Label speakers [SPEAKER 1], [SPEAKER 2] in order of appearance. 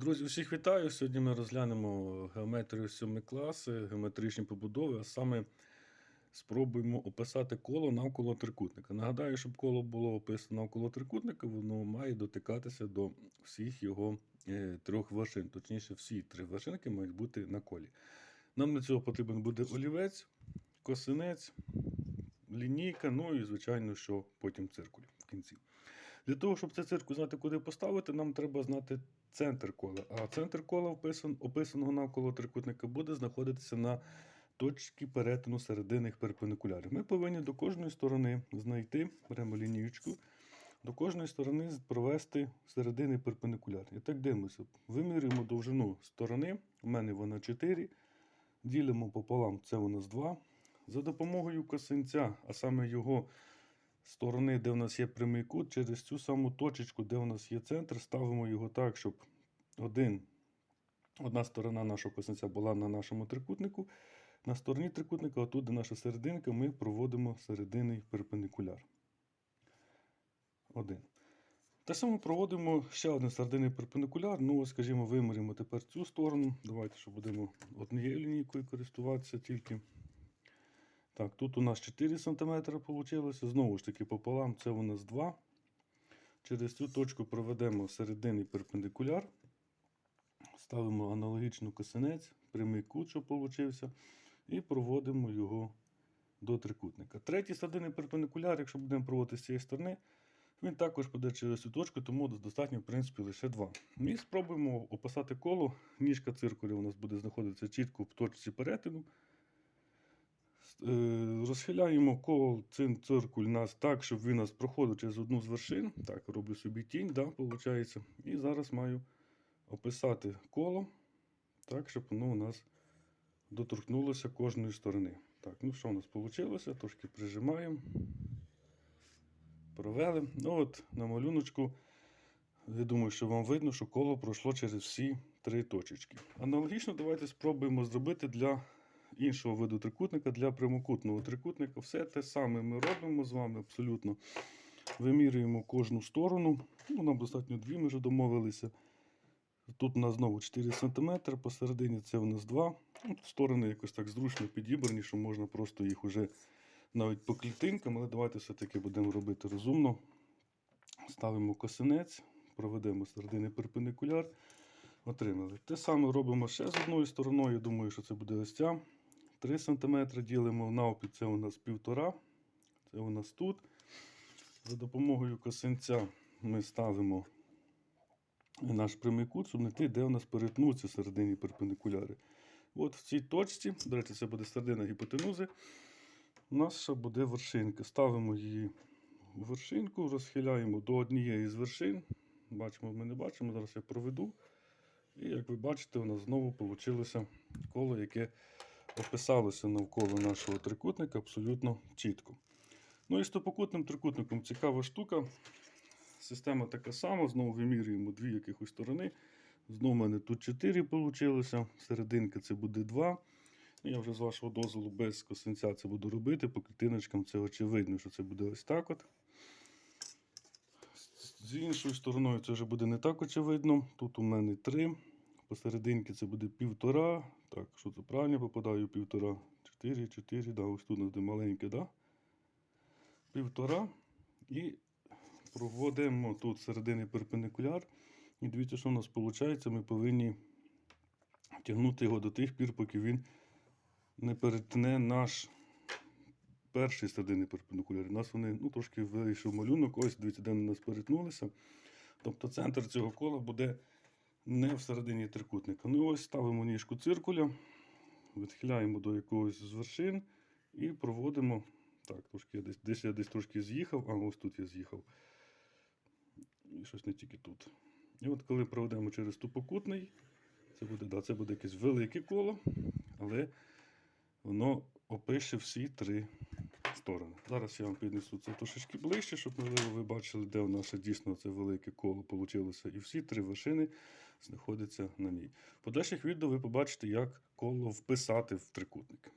[SPEAKER 1] Друзі, всіх вітаю! Сьогодні ми розглянемо геометрію 7 класи, геометричні побудови, а саме спробуємо описати коло навколо трикутника. Нагадаю, щоб коло було описано навколо трикутника, воно має дотикатися до всіх його е, трьох вершин. Точніше, всі три вершинки мають бути на колі. Нам для цього потрібен буде олівець, косинець, лінійка, ну і, звичайно, що потім циркуль в кінці. Для того, щоб цей циркуль знати, куди поставити, нам треба знати центр кола. А центр кола, описаного навколо трикутника, буде знаходитися на точці перетину серединних перпендикулярів. Ми повинні до кожної сторони знайти, беремо лінієчку, до кожної сторони провести середини перпендикуляр. І так дивимося. Вимірюємо довжину сторони. У мене вона 4. Ділимо пополам, це у нас 2. За допомогою косинця, а саме його сторони, де в нас є прямий кут, через цю саму точечку, де у нас є центр, ставимо його так, щоб один, одна сторона нашого косинця була на нашому трикутнику. На стороні трикутника, отут, де наша серединка, ми проводимо серединний перпендикуляр. Один. Те саме проводимо ще один серединний перпендикуляр. Ну, скажімо, вимірюємо тепер цю сторону. Давайте, що будемо однією лінійкою користуватися тільки. Так, тут у нас 4 см вийшло. Знову ж таки, пополам це у нас 2. Через цю точку проведемо серединний перпендикуляр. Ставимо аналогічно косинець, прямий кут, що вийшов, і проводимо його до трикутника. Третій серединний перпендикуляр, якщо будемо проводити з цієї сторони, він також піде через цю точку, тому достатньо, в принципі, лише два. І спробуємо описати коло. Ніжка циркуля у нас буде знаходитися чітко в точці перетину. Е, Розхиляємо коло циркуль нас так, щоб він нас проходив через одну з вершин. Так, роблю собі тінь, да, виходить. І зараз маю описати коло, так, щоб воно у нас доторкнулося кожної сторони. Так, ну що у нас вийшло? Трошки прижимаємо. Провели. Ну от на малюночку. Я думаю, що вам видно, що коло пройшло через всі три точечки. Аналогічно, давайте спробуємо зробити для іншого виду трикутника, для прямокутного трикутника. Все те саме ми робимо з вами абсолютно. Вимірюємо кожну сторону. Ну, Нам достатньо дві, ми вже домовилися. Тут у нас знову 4 см, посередині це у нас 2 Ну, Сторони якось так зручно підібрані, що можна просто їх уже навіть по клітинкам, але давайте все-таки будемо робити розумно. Ставимо косинець, проведемо середини перпендикуляр. Отримали. Те саме робимо ще з одною стороною. Я думаю, що це буде ось ця. 3 см ділимо навпіл, це у нас 1,5 Це у нас тут. За допомогою косинця ми ставимо наш прямий кут, щоб знайти, де у нас перетнуться середині перпендикуляри. От в цій точці, до речі, це буде середина гіпотенузи. У нас ще буде вершинка. Ставимо її в вершинку, розхиляємо до однієї з вершин. Бачимо, ми не бачимо. Зараз я проведу. І як ви бачите, у нас знову вийшло коло, яке описалося навколо нашого трикутника абсолютно чітко. Ну і з топокутним трикутником цікава штука. Система така сама, знову вимірюємо дві якихось сторони. Знову в мене тут 4 вийшло. Серединка це буде 2. Ну, Я вже з вашого дозволу без косинця це буду робити. По клітиночкам це очевидно, що це буде ось так. от. З іншою стороною це вже буде не так очевидно. Тут у мене 3. Посерединки це буде півтора. Так, що це правильно попадаю? Півтора. 4, 4. Да, ось тут у нас де маленьке, да? Півтора. І проводимо тут середини перпендикуляр. І дивіться, що у нас виходить. Ми повинні тягнути його до тих пір, поки він не перетне наш перший серединний перпендикуляр. У нас вони ну, трошки вийшов малюнок. Ось дивіться, де вони нас перетнулися. Тобто центр цього кола буде не всередині трикутника. Ну і ось ставимо ніжку циркуля, відхиляємо до якогось з вершин і проводимо. Так, трошки я десь, десь я десь трошки з'їхав, а ось тут я з'їхав. І щось не тільки тут. І от коли проведемо через тупокутний, це буде, да, це буде якесь велике коло, але воно опише всі три сторони. Зараз я вам піднесу це трошечки ближче, щоб можливо ви бачили, де у нас дійсно це велике коло вийшло. І всі три вершини знаходяться на ній. В подальших відео ви побачите, як коло вписати в трикутник.